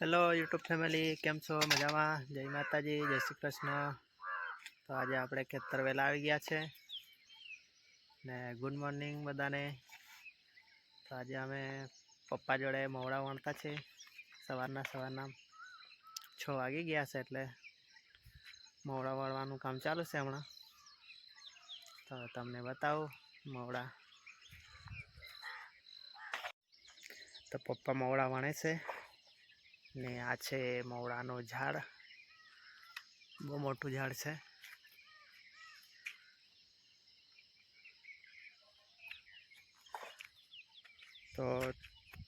Hello YouTube family કેમ છો? મજામાં? જય માતાજી, જય શ્રી કૃષ્ણ. તો આજે આપણે ખેતર વહેલા આવી ગયા છે. ને ગુડ મોર્નિંગ બધાને. તો આજે અમે પપ્પા જોડે મોવડા વણતા છે. સવારના સવારના છ વાગી ગયા છે એટલે મોવડા વળવાનું કામ ચાલુ છે હમણાં. તો તમને બતાવું મોવડા તો પપ્પા મોવડા વણે છે. ને આ છે મવડાનો ઝાડ. બહુ મોટું ઝાડ છે. તો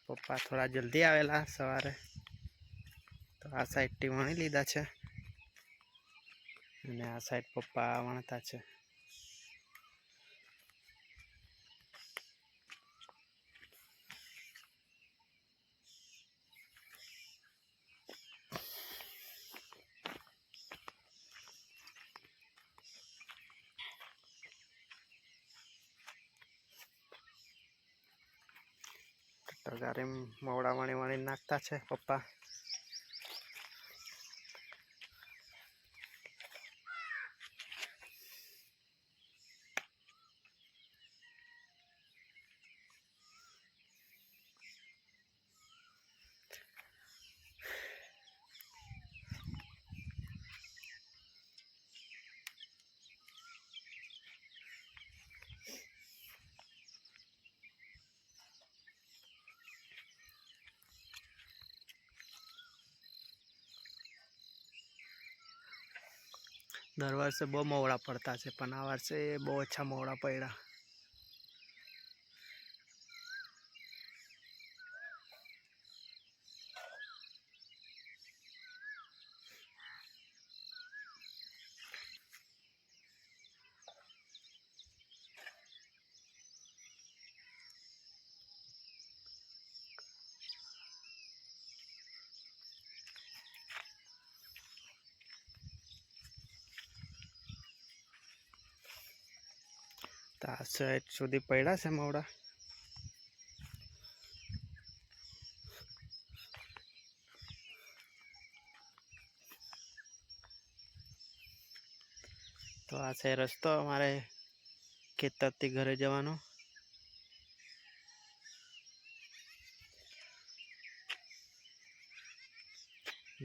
પપ્પા થોડા જલ્દી આવેલા સવારે. તો આ સાઈડથી વણી લીધા છે. અને આ સાઈડ પપ્પા વણતા છે. તગારી મોવડા વાણી વાણી નાખતા છે પપ્પા. દર વર્ષે બહુ મોવડા પડતા છે પણ આ વર્ષે બહુ ઓછા મોવડા પડ્યા. તો આ સાઈડ સુધી પડ્યા છે મવડા તો આ છે રસ્તો અમારે ખેતરથી ઘરે જવાનો.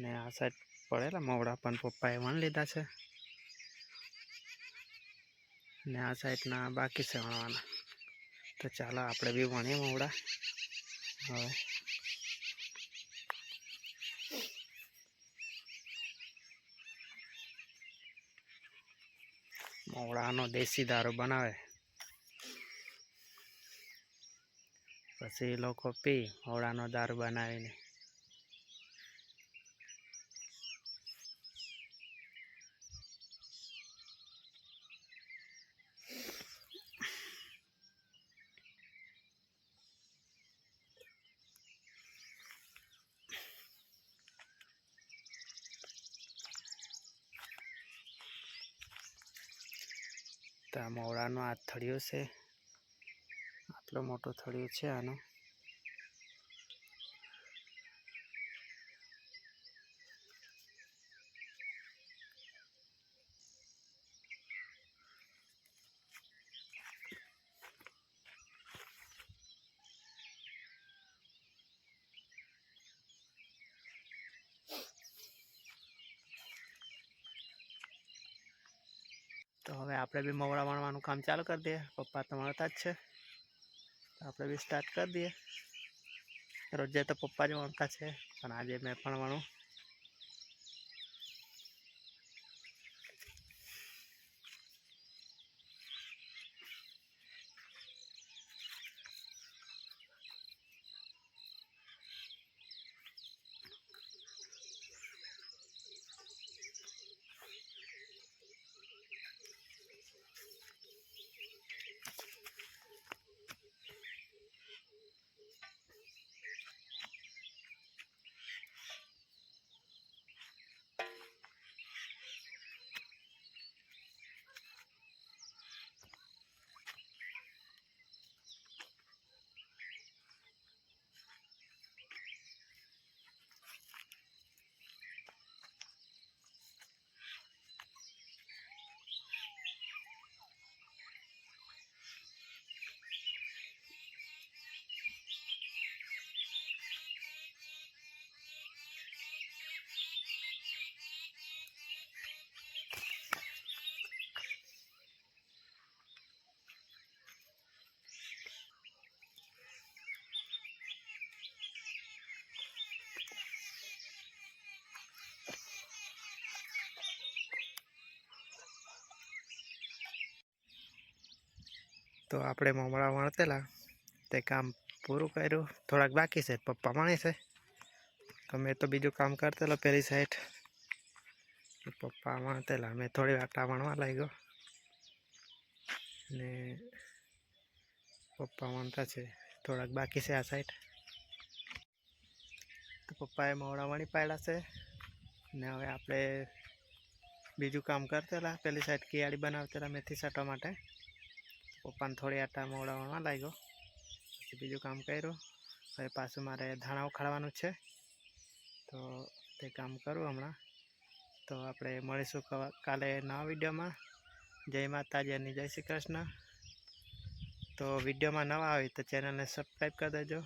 ને આ સાઈડ પડેલા મોવડા પણ પપ્પાએ વણ લીધા છે. ને આ સાઈડના બાકી છે વણવાના તો ચાલો આપણે બી વણીએ મોવડા. હવે. મવડાનો દેશી દારૂ બનાવે. પછી લોકો પી મવડાનો દારૂ બનાવીને. આ મોવડાનો આ થળિયો છે. આટલો મોટો થળિયો છે આનો. તો હવે આપણે બી મવડા વણવાનું કામ ચાલુ કરી દઈએ. પપ્પા તો વણતા જ છે. તો આપણે બી સ્ટાર્ટ કરી દઈએ. રોજે તો પપ્પા જ વણતા છે, પણ આજે મેં પણ વણું. તો આપણે મમળા વણતેલા. તે કામ પૂરું કર્યું. થોડાક બાકી છે, પપ્પા માણી છે. તો મેં તો બીજું કામ કરતેલો પહેલી સાઈડ પપ્પા વણતેલા. મેં થોડી વાર વણવા લાગ્યો. ને પપ્પા વણતા છે. થોડાક બાકી છે આ સાઈડ તો પપ્પાએ મવડા વણી પાડ્યા છે. ને હવે આપણે બીજું કામ કરતેલા. પેલી સાઈડ કિયાળી બનાવતેલા મેથી સાટવા માટે. પપ્પાને થોડી આટા મોડાવવામાં લાગ્યો. પછી બીજું કામ કર્યું. હવે પાછું મારે ધાણા ઉખાડવાનું છે. તો તે કામ કરું હમણાં. તો આપણે મળીશું કાલે નવા વિડીયોમાં. જય માતાજી અને જય શ્રી કૃષ્ણ. તો વિડીયોમાં નવા હોય તો ચેનલને સબસ્ક્રાઈબ કરી દેજો.